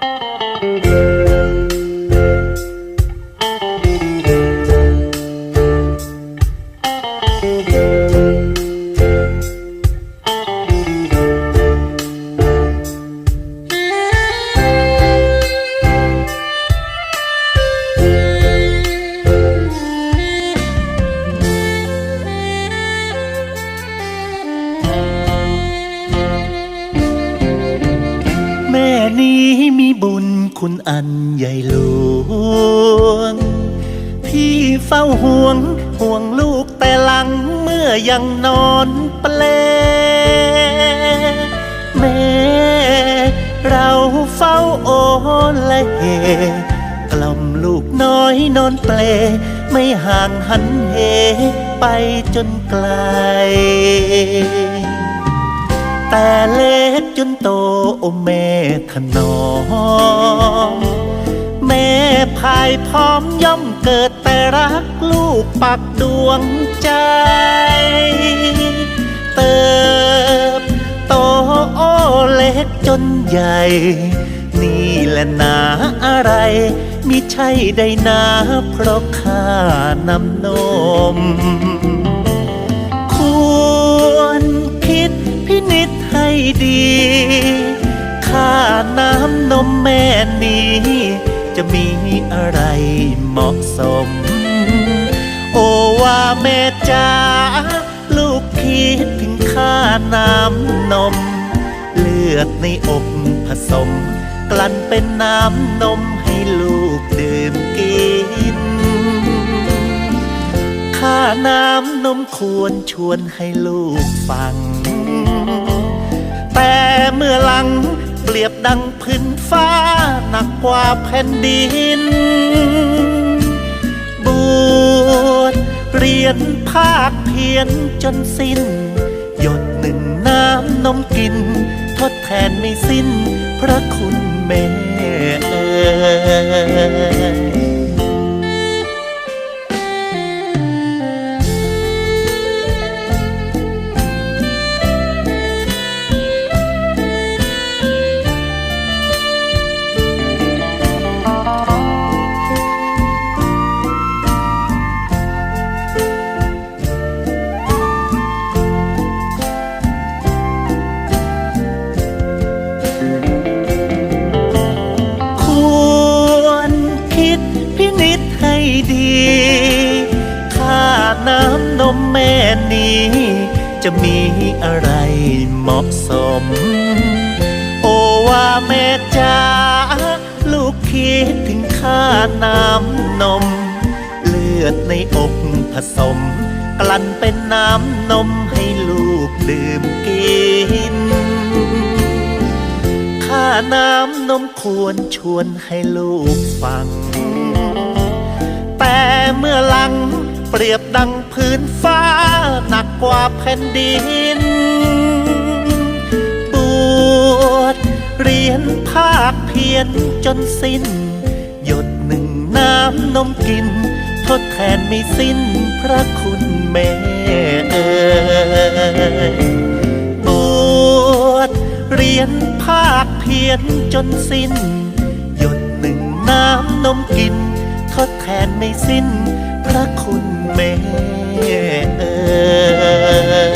แนี้มีบุญคุณอันใหญ่หลวงที่เฝ้าห่วงห่วงลูกแต่หลังเมื่อยังนอนเปลแม่เราเฝ้าโอละเฮกล่อมลูกน้อยนอนเปลไม่ห่างหันเหไปจนไกล แต่เล็กจนโตโอแม่ถนอมแม่พายพร้อมย่อมเกิดแต่รักลูกปักดวงใจ เติบโตโอเล็กจนใหญ่ นี่แหละนาอะไรมิใช่ได้นาเพราะข้านำนม ดีค่าน้ำนมแม่นี้ จะมีอะไรเหมาะสม โอว่าแม่จ๋าลูกคิดถึงค่าน้ำนม เลือดในอกผสม กลั่นเป็นน้ำนมให้ลูกดื่มกิน ค่าน้ำนมควรชวนให้ลูกฟัง เมื่อหลัง เปรียบดังพื้นฟ้าหนักกว่าแผ่นดิน บวชเรียนภาคเพียนจนสิ้น หยดหนึ่งน้ำนมกิน ทดแทนไม่สิ้น พระคุณแม่เอ่ย ดีค่าน้ำนมแม่นี้ จะมีอะไรเหมาะสม โอว่าแม่จ๋าลูกคิดถึงค่าน้ำนม เลือดในอกผสม กลั่นเป็นน้ำนมให้ลูกดื่มกินค่าน้ำนมควรชวนให้ลูกฟัง เมื่อหลัง เปรียบดังพื้นฟ้า หนักกว่าแผ่นดิน บวชเรียนภาคเพียนจนสิ้น หยดหนึ่งน้ำนมกิน ทดแทนไม่สิ้นพระคุณแม่เอ่ยบวชเรียนภาคเพียนจนสิ้น หยดหนึ่งน้ำนมกิน ทดแทนไม่สิ้น พระคุณแม่เอ่ย